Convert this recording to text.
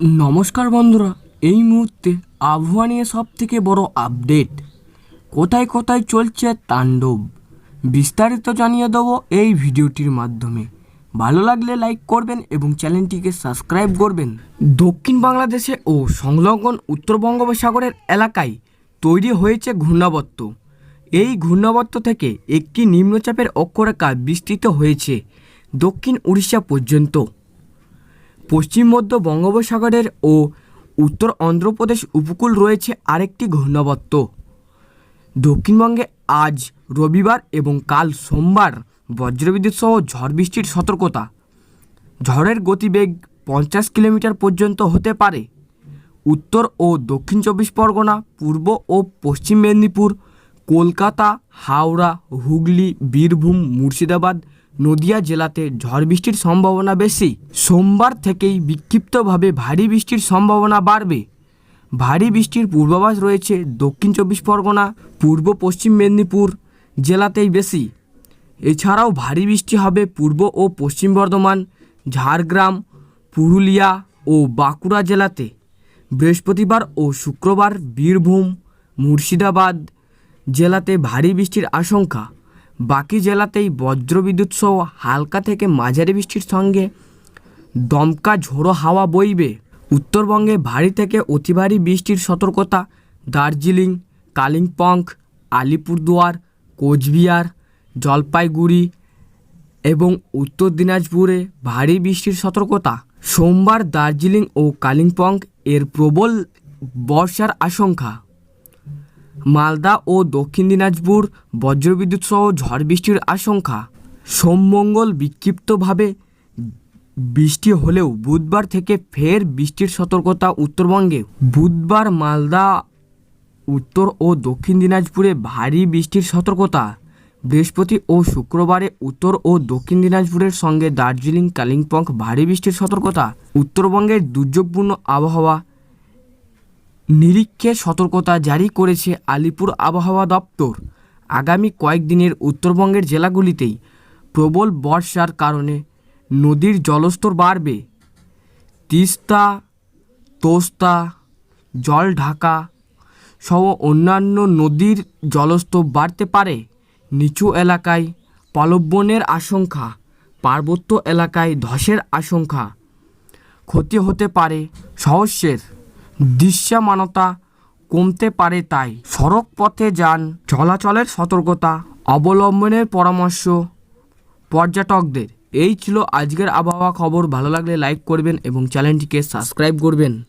নমস্কার বন্ধুরা, এই মুহূর্তে আবহাওয়া নিয়ে সব থেকে বড় আপডেট। কোথায় কোথায় চলছে তাণ্ডব? বিস্তারিত জানিয়ে দেবো এই ভিডিওটির মাধ্যমে। ভালো লাগলে লাইক করবেন এবং চ্যানেলটিকে সাবস্ক্রাইব করবেন। দক্ষিণ বাংলাদেশে ও সংলগ্ন উত্তর বঙ্গোপসাগরের এলাকায় তৈরি হয়েছে ঘূর্ণাবর্ত। এই ঘূর্ণাবর্ত থেকে একটি নিম্নচাপের অক্ষরেখা বিস্তৃত হয়েছে দক্ষিণ উড়িষ্যা পর্যন্ত। পশ্চিম মধ্য বঙ্গোপসাগরের ও উত্তর অন্ধ্রপ্রদেশ উপকূল রয়েছে আরেকটি ঘূর্ণাবর্ত। দক্ষিণবঙ্গে আজ রবিবার এবং কাল সোমবার বজ্রবিদ্যুৎ সহ ঝড় বৃষ্টির সতর্কতা। ঝড়ের গতিবেগ পঞ্চাশ কিলোমিটার পর্যন্ত হতে পারে। উত্তর ও দক্ষিণ চব্বিশ পরগনা, পূর্ব ও পশ্চিম মেদিনীপুর, কলকাতা, হাওড়া, হুগলি, বীরভূম, মুর্শিদাবাদ নদিয়া জেলাতে ঝড় বৃষ্টির সম্ভাবনা বেশি। সোমবার থেকেই বিক্ষিপ্তভাবে ভারী বৃষ্টির সম্ভাবনা বাড়বে। ভারী বৃষ্টির পূর্বাভাস রয়েছে দক্ষিণ চব্বিশ পরগনা, পূর্ব পশ্চিম মেদিনীপুর জেলাতেই বেশি। এছাড়াও ভারী বৃষ্টি হবে পূর্ব ও পশ্চিম বর্ধমান, ঝাড়গ্রাম, পুরুলিয়া ও বাঁকুড়া জেলাতে। বৃহস্পতিবার ও শুক্রবার বীরভূম, মুর্শিদাবাদ জেলাতে ভারী বৃষ্টির আশঙ্কা। বাকি জেলাতেই বজ্রবিদ্যুৎ সহ হালকা থেকে মাঝারি বৃষ্টির সঙ্গে দমকা ঝোড়ো হাওয়া বইবে। উত্তরবঙ্গে ভারী থেকে অতি ভারী বৃষ্টির সতর্কতা দার্জিলিং, কালিম্পং, আলিপুরদুয়ার, কোচবিহার, জলপাইগুড়ি এবং উত্তর দিনাজপুরে ভারী বৃষ্টির সতর্কতা। সোমবার দার্জিলিং ও কালিম্পং এর প্রবল বর্ষার আশঙ্কা। মালদা ও দক্ষিণ দিনাজপুর বজ্রবিদ্যুৎ সহ ঝড় বৃষ্টির আশঙ্কা। সোমমঙ্গল বিক্ষিপ্তভাবে বৃষ্টি হলেও বুধবার থেকে ফের বৃষ্টির সতর্কতা উত্তরবঙ্গে। বুধবার মালদা, উত্তর ও দক্ষিণ দিনাজপুরে ভারী বৃষ্টির সতর্কতা। বৃহস্পতি ও শুক্রবারে উত্তর ও দক্ষিণ দিনাজপুরের সঙ্গে দার্জিলিং, কালিম্পং ভারী বৃষ্টির সতর্কতা। উত্তরবঙ্গের দুর্যোগপূর্ণ আবহাওয়া নিরীক্ষের সতর্কতা জারি করেছে আলিপুর আবহাওয়া দপ্তর। আগামী কয়েকদিনের উত্তরবঙ্গের জেলাগুলিতেই প্রবল বর্ষার কারণে নদীর জলস্তর বাড়বে। তিস্তা, তোস্তা, জলঢাকা সহ অন্যান্য নদীর জলস্তর বাড়তে পারে। নিচু এলাকায় প্লাবনের আশঙ্কা, পার্বত্য এলাকায় ধসের আশঙ্কা। ক্ষতি হতে পারে সহস্যের দৃশ্যমানতা কমতে পারে তাই। সড়ক পথে যান, চলাচলের সতর্কতা, অবলম্বনের পরামর্শ পর্যটকদের। এই ছিল আজকের আবহাওয়া খবর। ভালো লাগলে লাইক করবেন এবং চ্যানেলটিকে সাবস্ক্রাইব করবেন।